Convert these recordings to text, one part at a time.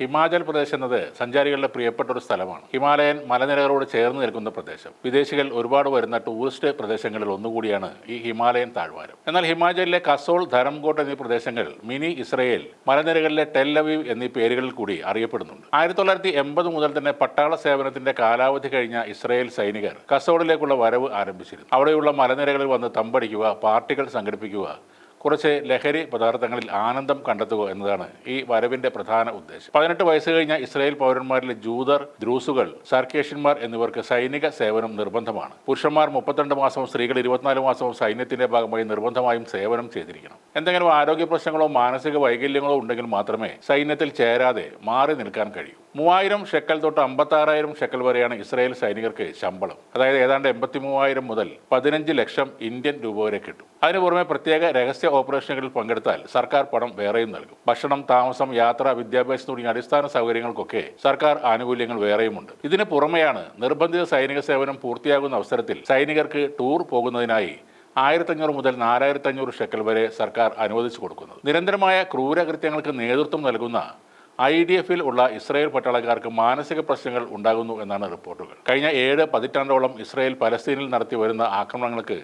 ഹിമാചൽ പ്രദേശ് എന്നത് സഞ്ചാരികളുടെ പ്രിയപ്പെട്ട ഒരു സ്ഥലമാണ്. ഹിമാലയൻ മലനിരകളോട് ചേർന്ന് നിൽക്കുന്ന പ്രദേശം. വിദേശികൾ ഒരുപാട് വരുന്ന ടൂറിസ്റ്റ് പ്രദേശങ്ങളിൽ ഒന്നുകൂടിയാണ് ഈ ഹിമാലയൻ താഴ്വാരം. എന്നാൽ ഹിമാചലിലെ കസോൾ ധരംകോട്ട് എന്നീ പ്രദേശങ്ങൾ മിനി ഇസ്രയേൽ മലനിരകളിലെ ടെല്ലവീവ് എന്നീ പേരുകളിൽ കൂടി അറിയപ്പെടുന്നുണ്ട്. ആയിരത്തി തൊള്ളായിരത്തി എൺപത് മുതൽ തന്നെ പട്ടാള സേവനത്തിന്റെ കാലാവധി കഴിഞ്ഞ ഇസ്രയേൽ സൈനികർ കസോളിലേക്കുള്ള വരവ് ആരംഭിച്ചിരുന്നു. അവിടെയുള്ള മലനിരകളിൽ വന്ന് തമ്പടിക്കുക പാർട്ടികൾ സംഘടിപ്പിക്കുക കുറച്ച് ലഹരി പദാർത്ഥങ്ങളിൽ ആനന്ദം കണ്ടെത്തുക എന്നതാണ് ഈ വരവിന്റെ പ്രധാന ഉദ്ദേശം. പതിനെട്ട് വയസ്സ് കഴിഞ്ഞ ഇസ്രായേൽ പൗരന്മാരിലെ ജൂതർ ദ്രൂസുകൾ സർക്കേഷ്യന്മാർ എന്നിവർക്ക് സൈനിക സേവനം നിർബന്ധമാണ്. പുരുഷന്മാർ മുപ്പത്തിരണ്ട് മാസവും സ്ത്രീകൾ ഇരുപത്തിനാല് മാസവും സൈന്യത്തിന്റെ ഭാഗമായി നിർബന്ധമായും സേവനം ചെയ്തിരിക്കണം. എന്തെങ്കിലും ആരോഗ്യ പ്രശ്നങ്ങളോ മാനസിക വൈകല്യങ്ങളോ ഉണ്ടെങ്കിൽ മാത്രമേ സൈന്യത്തിൽ ചേരാതെ മാറി നിൽക്കാൻ കഴിയൂ. മൂവായിരം ഷെക്കൽ തൊട്ട് അമ്പത്താറായിരം ഷെക്കൽ വരെയാണ് ഇസ്രായേൽ സൈനികർക്ക് ശമ്പളം. അതായത് ഏതാണ്ട് എൺപത്തി മൂവായിരം മുതൽ പതിനഞ്ച് ലക്ഷം ഇന്ത്യൻ രൂപ വരെ കിട്ടും. അതിനു പുറമെ പ്രത്യേക രഹസ്യ ഓപ്പറേഷനുകളിൽ പങ്കെടുത്താൽ സർക്കാർ പണം വേറെയും നൽകും. ഭക്ഷണം താമസം യാത്ര വിദ്യാഭ്യാസം തുടങ്ങിയ അടിസ്ഥാന സൗകര്യങ്ങൾക്കൊക്കെ സർക്കാർ ആനുകൂല്യങ്ങൾ വേറെയുമുണ്ട്. ഇതിന് പുറമെയാണ് നിർബന്ധിത സൈനിക സേവനം പൂർത്തിയാകുന്ന അവസരത്തിൽ സൈനികർക്ക് ടൂർ പോകുന്നതിനായി ആയിരത്തഞ്ഞൂറ് മുതൽ നാലായിരത്തി അഞ്ഞൂറ് ഷെക്കൽ വരെ സർക്കാർ അനുവദിച്ചു കൊടുക്കുന്നത്. നിരന്തരമായ ക്രൂരകൃത്യങ്ങൾക്ക് നേതൃത്വം നൽകുന്ന ഐ ഡി എഫിൽ ഉള്ള ഇസ്രായേൽ പട്ടാളക്കാർക്ക് മാനസിക പ്രശ്നങ്ങൾ ഉണ്ടാകുന്നു എന്നാണ് റിപ്പോർട്ടുകൾ. കഴിഞ്ഞ ഏഴ് പതിറ്റാണ്ടോളം ഇസ്രായേൽ പലസ്തീനിൽ നടത്തി വരുന്ന ആക്രമണങ്ങൾക്ക്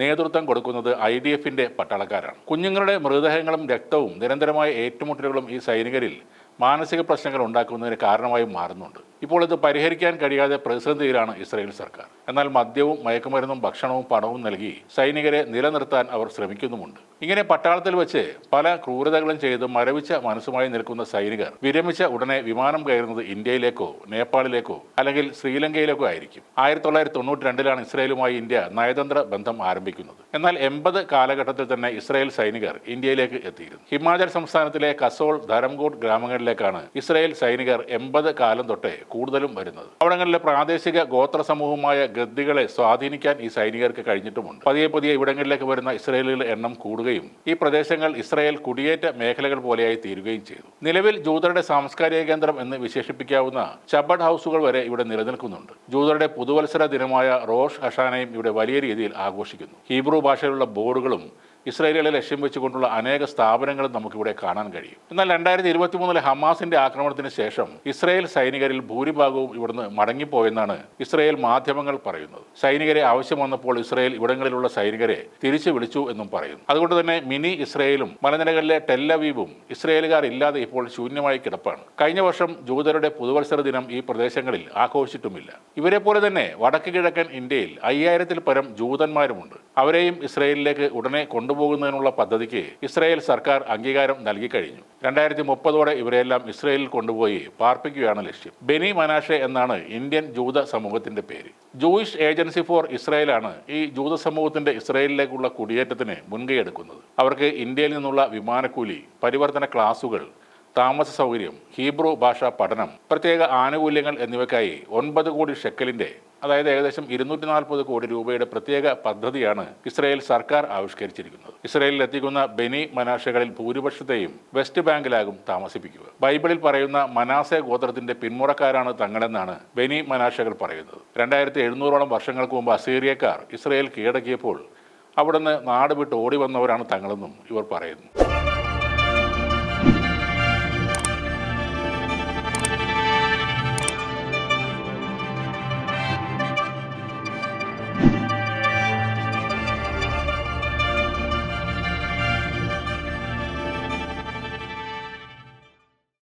നേതൃത്വം കൊടുക്കുന്നത് ഐ ഡി എഫിന്റെ പട്ടാളക്കാരാണ്. കുഞ്ഞുങ്ങളുടെ മൃതദേഹങ്ങളും രക്തവും നിരന്തരമായ ഏറ്റുമുട്ടലുകളും ഈ സൈനികരിൽ മാനസിക പ്രശ്നങ്ങൾ ഉണ്ടാക്കുന്നതിന് കാരണമായി മാറുന്നുണ്ട്. ഇപ്പോൾ ഇത് പരിഹരിക്കാൻ കഴിയാതെ പ്രതിസന്ധിയിലാണ് ഇസ്രായേൽ സർക്കാർ. എന്നാൽ മദ്യവും മയക്കുമരുന്നും ഭക്ഷണവും പണവും നൽകി സൈനികരെ നിലനിർത്താൻ അവർ ശ്രമിക്കുന്നുമുണ്ട്. ഇങ്ങനെ പട്ടാളത്തിൽ വെച്ച് പല ക്രൂരതകളും ചെയ്ത് മരവിച്ച മനസ്സുമായി നിൽക്കുന്ന സൈനികർ വിരമിച്ച ഉടനെ വിമാനം കയറുന്നത് ഇന്ത്യയിലേക്കോ നേപ്പാളിലേക്കോ അല്ലെങ്കിൽ ശ്രീലങ്കയിലേക്കോ ആയിരിക്കും. ആയിരത്തി തൊള്ളായിരത്തി തൊണ്ണൂറ്റി രണ്ടിലാണ് ഇസ്രായേലുമായി ഇന്ത്യ നയതന്ത്ര ബന്ധം ആരംഭിക്കുന്നത്. എന്നാൽ എൺപത് കാലഘട്ടത്തിൽ തന്നെ ഇസ്രായേൽ സൈനികർ ഇന്ത്യയിലേക്ക് എത്തിയിരുന്നു. ഹിമാചൽ സംസ്ഥാനത്തിലെ കസോൾ ധരംകോട്ട് ഗ്രാമങ്ങളിലേക്കാണ് ഇസ്രായേൽ സൈനികർ എൺപത് കാലം തൊട്ടേ കൂടുതലും വരുന്നത്. അവിടങ്ങളിലെ പ്രാദേശിക ഗോത്ര സമൂഹമായ ഗദ്ദികളെ സ്വാധീനിക്കാൻ ഈ സൈനികർക്ക് കഴിഞ്ഞിട്ടുമുണ്ട്. പതിയെ പതിയെ ഇവിടങ്ങളിലേക്ക് വരുന്ന ഇസ്രായേലികളുടെ എണ്ണം കൂടുകയും ഈ പ്രദേശങ്ങൾ ഇസ്രായേൽ കുടിയേറ്റ മേഖലകൾ പോലെയായി തീരുകയും ചെയ്തു. നിലവിൽ ജൂതരുടെ സാംസ്കാരിക കേന്ദ്രം എന്ന് വിശേഷിപ്പിക്കാവുന്ന ചബഡ് ഹൗസുകൾ വരെ ഇവിടെ നിലനിൽക്കുന്നുണ്ട്. ജൂതരുടെ പുതുവത്സര ദിനമായ റോഷ് ഹഷാനയും ഇവിടെ വലിയ രീതിയിൽ ആഘോഷിക്കുന്നു. ഹീബ്രു ഭാഷയിലുള്ള ബോർഡുകളും ഇസ്രായേലികളെ ലക്ഷ്യം വെച്ചുകൊണ്ടുള്ള അനേക സ്ഥാപനങ്ങളും നമുക്കിവിടെ കാണാൻ കഴിയും. എന്നാൽ രണ്ടായിരത്തി ഇരുപത്തി മൂന്നിലെ ഹമാസിന്റെ ആക്രമണത്തിന് ശേഷം ഇസ്രായേൽ സൈനികരിൽ ഭൂരിഭാഗവും ഇവിടുന്ന് മടങ്ങിപ്പോയെന്നാണ് ഇസ്രായേൽ മാധ്യമങ്ങൾ പറയുന്നത്. സൈനികരെ ആവശ്യം വന്നപ്പോൾ ഇസ്രായേൽ ഇവിടങ്ങളിലുള്ള സൈനികരെ തിരിച്ചു വിളിച്ചു എന്നും പറയുന്നു. അതുകൊണ്ട് തന്നെ മിനി ഇസ്രായേലും മലനിരകളിലെ ടെല്ലവീവും ഇസ്രായേലുകാർ ഇല്ലാതെ ഇപ്പോൾ ശൂന്യമായി കിടപ്പാണ്. കഴിഞ്ഞ വർഷം ജൂതരുടെ പുതുവത്സര ദിനം ഈ പ്രദേശങ്ങളിൽ ആഘോഷിച്ചിട്ടുമില്ല. ഇവരെ പോലെ തന്നെ വടക്ക് കിഴക്കൻ ഇന്ത്യയിൽ അയ്യായിരത്തിൽ പരം ജൂതന്മാരുമുണ്ട്. അവരെയും ഇസ്രയേലിലേക്ക് ഉടനെ കൊണ്ടുപോകുന്നതിനുള്ള പദ്ധതിക്ക് ഇസ്രയേൽ സർക്കാർ അംഗീകാരം നൽകിക്കഴിഞ്ഞു രണ്ടായിരത്തി മുപ്പതോടെ ഇവരെല്ലാം ഇസ്രയേലിൽ കൊണ്ടുപോയി പാർപ്പിക്കുകയാണ് ലക്ഷ്യം. ബെനി മനാഷെ എന്നാണ് ഇന്ത്യൻ ജൂത സമൂഹത്തിന്റെ പേര്. ജൂയിഷ് ഏജൻസി ഫോർ ഇസ്രയേലാണ് ഈ ജൂത സമൂഹത്തിന്റെ ഇസ്രയേലിലേക്കുള്ള കുടിയേറ്റത്തിന് മുൻകൈ എടുക്കുന്നത്. അവർക്ക് ഇന്ത്യയിൽ നിന്നുള്ള വിമാനക്കൂലി പരിവർത്തന ക്ലാസുകൾ താമസ സൗകര്യം ഹീബ്രു ഭാഷാ പഠനം പ്രത്യേക ആനുകൂല്യങ്ങൾ എന്നിവയ്ക്കായി ഒൻപത് കോടി ഷെക്കലിന്റെ അതായത് ഏകദേശം ഇരുന്നൂറ്റി നാൽപ്പത് കോടി രൂപയുടെ പ്രത്യേക പദ്ധതിയാണ് ഇസ്രായേൽ സർക്കാർ ആവിഷ്കരിച്ചിരിക്കുന്നത്. ഇസ്രായേലിൽ എത്തിക്കുന്ന ബെനി മനാഷകളിൽ ഭൂരിപക്ഷത്തെയും വെസ്റ്റ് ബാങ്കിലാകും താമസിപ്പിക്കുക. ബൈബിളിൽ പറയുന്ന മനാസെ ഗോത്രത്തിന്റെ പിന്മുറക്കാരാണ് തങ്ങളെന്നാണ് ബെനി മനാഷകൾ പറയുന്നത്. രണ്ടായിരത്തി എഴുന്നൂറോളം വർഷങ്ങൾക്ക് മുമ്പ് അസീറിയക്കാർ ഇസ്രായേൽ കീഴടക്കിയപ്പോൾ അവിടുന്ന് നാട് വിട്ട് ഓടി വന്നവരാണ് തങ്ങളെന്നും ഇവർ പറയുന്നു.